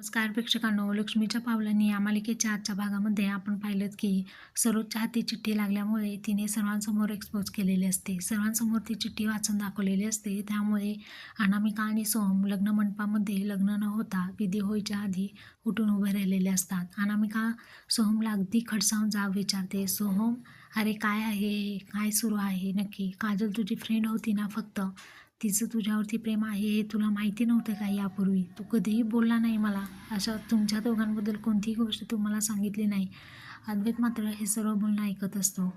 नमस्कार प्रेक्षकांनो. लक्ष्मीच्या पावलांनी या मालिकेच्या आजच्या भागामध्ये आपण पाहिलं की सरोजच्या हाती चिठ्ठी लागल्यामुळे तिने सर्वांसमोर एक्सपोज केलेली असते. सर्वांसमोर ती चिठ्ठी वाचून दाखवलेली असते. त्यामुळे अनामिका आणि सोहम लग्न मंडपामध्ये लग्न न होता विधी होईच्या आधी उठून उभे राहिलेले असतात. अनामिका सोहमला अगदी खडसावून जाब विचारते सोहम अरे काय आहे? काय सुरू आहे? नक्की काजल तुझी फ्रेंड होती ना फक्त? तिचं तुझ्यावरती प्रेम आहे हे तुला माहिती नव्हतं का यापूर्वी? तू कधीही बोलला नाही मला. अशा तुमच्या दोघांबद्दल कोणतीही गोष्ट तू मला सांगितली नाही. अद्वैत मात्र हे सर्व बोलणं ऐकत असतो.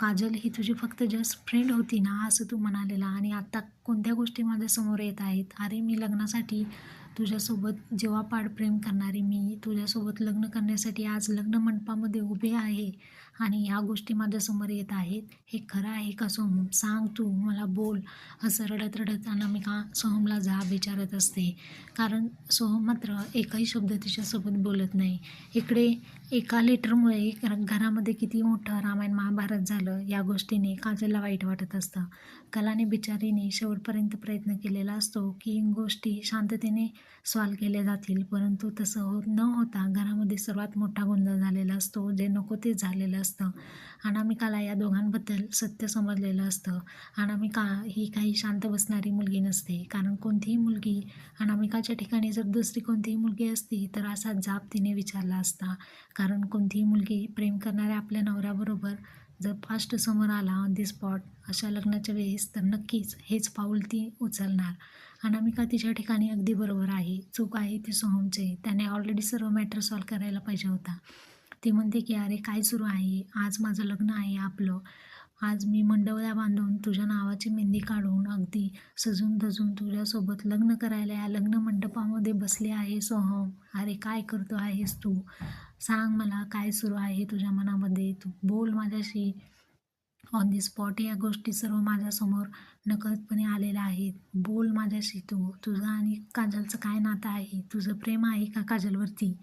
काजल ही तुझी फक्त जस्ट फ्रेंड होती ना असं तू म्हणालेला. आणि आत्ता कोणत्या गोष्टी माझ्यासमोर येत आहेत? अरे मी लग्नासाठी तुझ्यासोबत जेव्हा पाड प्रेम करणारी मी तुझ्यासोबत लग्न करण्यासाठी आज लग्न मंडपामध्ये उभे आहे. आणि ह्या गोष्टी माझ्यासमोर येत आहेत. हे खरं आहे का सोहम सांग तू मला बोल. असं रडत रडत अनामिका सोहमला जा विचारत असते. कारण सोहम मात्र एकही शब्द तिच्यासोबत बोलत नाही. इकडे एका लेटरमुळे घरामध्ये किती मोठं रामायण महाभारत झालं या गोष्टीने काजलला वाईट वाटत असतं. कलाने बिचारीने शेवटपर्यंत प्रयत्न केलेला असतो की गोष्टी शांततेने सॉल्व केल्या जातील. परंतु तसं हो न होता घरामध्ये सर्वात मोठा गोंधळ झालेला असतो जे नको ते झालेलं असतं अनामिकाला या दोघांबद्दल सत्य समजलेलं असतं. अनामिका ही काही शांत बसणारी मुलगी नसते. कारण कोणतीही मुलगी अनामिकाच्या ठिकाणी जर दुसरी कोणतीही मुलगी असती तर असा जाप तिने विचारला असता. कारण कोणतीही मुलगी प्रेम करणाऱ्या आपल्या नवऱ्याबरोबर जर फास्ट समोर आला ऑन दी स्पॉट अशा लग्नाच्या वेळेस तर नक्कीच हेच पाऊल ती उचलणार. अनामिका तिच्या ठिकाणी अगदी बरोबर आहे. चूक आहे ती सोहमचे. त्याने ऑलरेडी सर्व मॅटर सॉल्व करायला पाहिजे होता. ती म्हणते की अरे काय सुरू आहे? आज माझं लग्न आहे आपलं. आज मी मंडवल्या बांधून तुझ्या नावाची मेहंदी काढून अगदी सजून धजून तुझ्यासोबत लग्न करायला या लग्न मंडपामध्ये बसले आहे सोहम. अरे काय करतो आहेस तू? सांग मला काय सुरू आहे तुझ्या मनामध्ये. तू बोल माझ्याशी. ऑन दी स्पॉट या गोष्टी सर्व माझ्यासमोर नकळतपणे आलेल्या आहेत. बोल माझ्याशी तू. तुझं आणि काजलचं काय नातं आहे? तुझं प्रेम आहे का काजलवरती?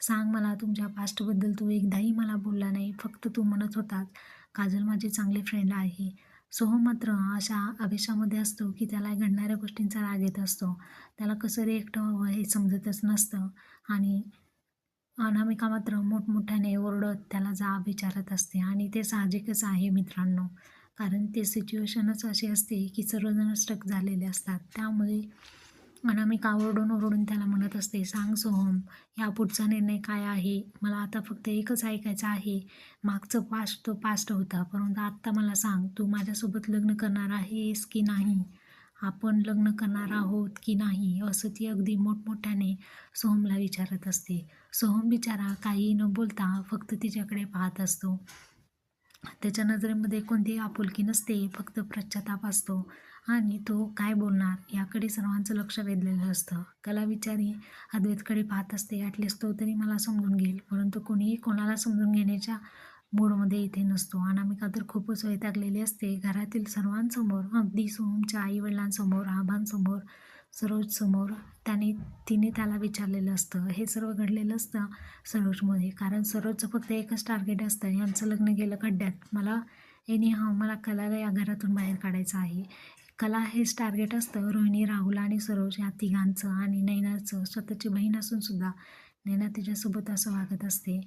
सांग मला तुमच्या पास्टबद्दल तू एकदाही मला बोलला नाही. फक्त तू म्हणत होतास काजल माझी चांगली फ्रेंड आहे. सोहम मात्र अशा आवेशामध्ये असतो की त्याला घडणाऱ्या गोष्टींचा राग येत असतो. त्याला कसं रिएक्ट व्हावं हे समजतच नसतं. आणि अनामिका मात्र मोठमोठ्याने ओरडत त्याला जाब विचारत असते. आणि ते साहजिकच आहे मित्रांनो. कारण ते सिच्युएशनच अशी असते की सर्वजण स्ट्रक झालेले असतात. त्यामुळे अनामिका ओरडून ओरडून त्याला म्हणत असते सांग सोहम या पुढचा निर्णय काय आहे? मला आता फक्त एकच ऐकायचं आहे. मागचं पास्ट तो पास्ट होता परंतु आत्ता मला सांग तू माझ्यासोबत लग्न करणार आहेस की नाही? आपण लग्न करणार आहोत की नाही? असं ती अगदी मोठमोठ्याने सोहमला विचारत असते. सोहम बिचारा काही न बोलता फक्त तिच्याकडे पाहत असतो. त्याच्या नजरेमध्ये कोणतीही आपुलकी नसते फक्त पश्चाताप असतो. आणि तो काय बोलणार याकडे सर्वांचं लक्ष वेधलेलं असतं. कला विचारी अद्वैतकडे पाहत असते ॲटलिस्ट तो तरी मला समजून घेईल. परंतु कोणीही कोणाला समजून घेण्याच्या मूडमध्ये इथे नसतो. अनामिका तर खूपच वैतागलेली असते. घरातील सर्वांसमोर अगदी सोहमच्या आईवडिलांसमोर आबांसमोर सरोजसमोर त्याने तिने त्याला विचारलेलं असतं. हे सर्व घडलेलं असतं सरोजमध्ये. कारण सरोजचं फक्त एकच टार्गेट असतं. यांचं लग्न गेलं खड्ड्यात. मला एनी हा मला कलाला या घरातून बाहेर काढायचं आहे. कला हेच टार्गेट असतं. रोहिणी राहुल आणि सरोज या तिघांचं आणि नैनाचं. स्वतःची बहीण असूनसुद्धा नैना तिच्यासोबत असं वागत असते.